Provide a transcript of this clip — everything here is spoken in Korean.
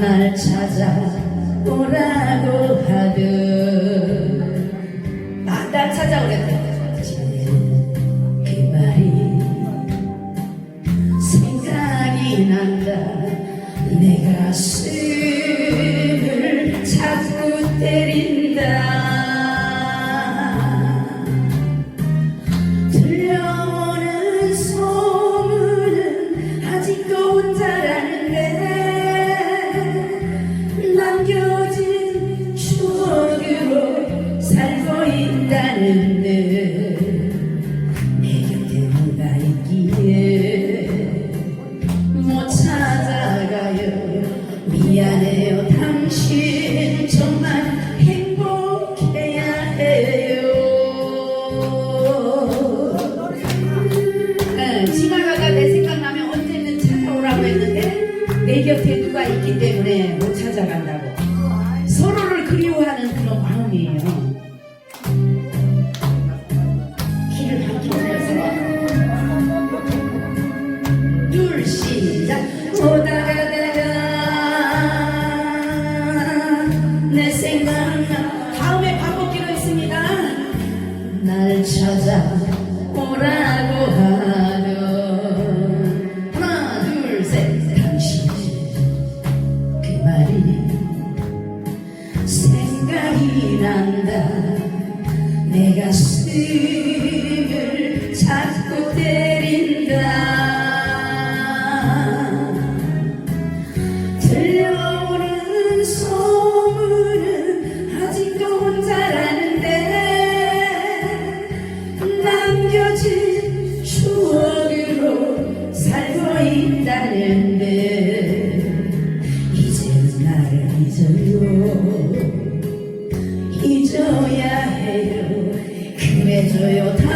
날 찾아오라고 하듯. 아날 찾아오랬다 그 말이 생각이 난다. 내 가슴 남겨진 추억으로 살고 있다는데 내 곁에 누가 있기에 못 찾아가요. 미안해요 당신. 정말 행복해야 해요. 네, 지나가다 내 생각나면 언제는 찾아오라고 했는데 내 곁에 누가 있기 때문에 못 찾아간다고. 날 찾아오라고 하면. 하나 둘 셋. 당신 그 말이 생각이 난다. 내 가슴 只有他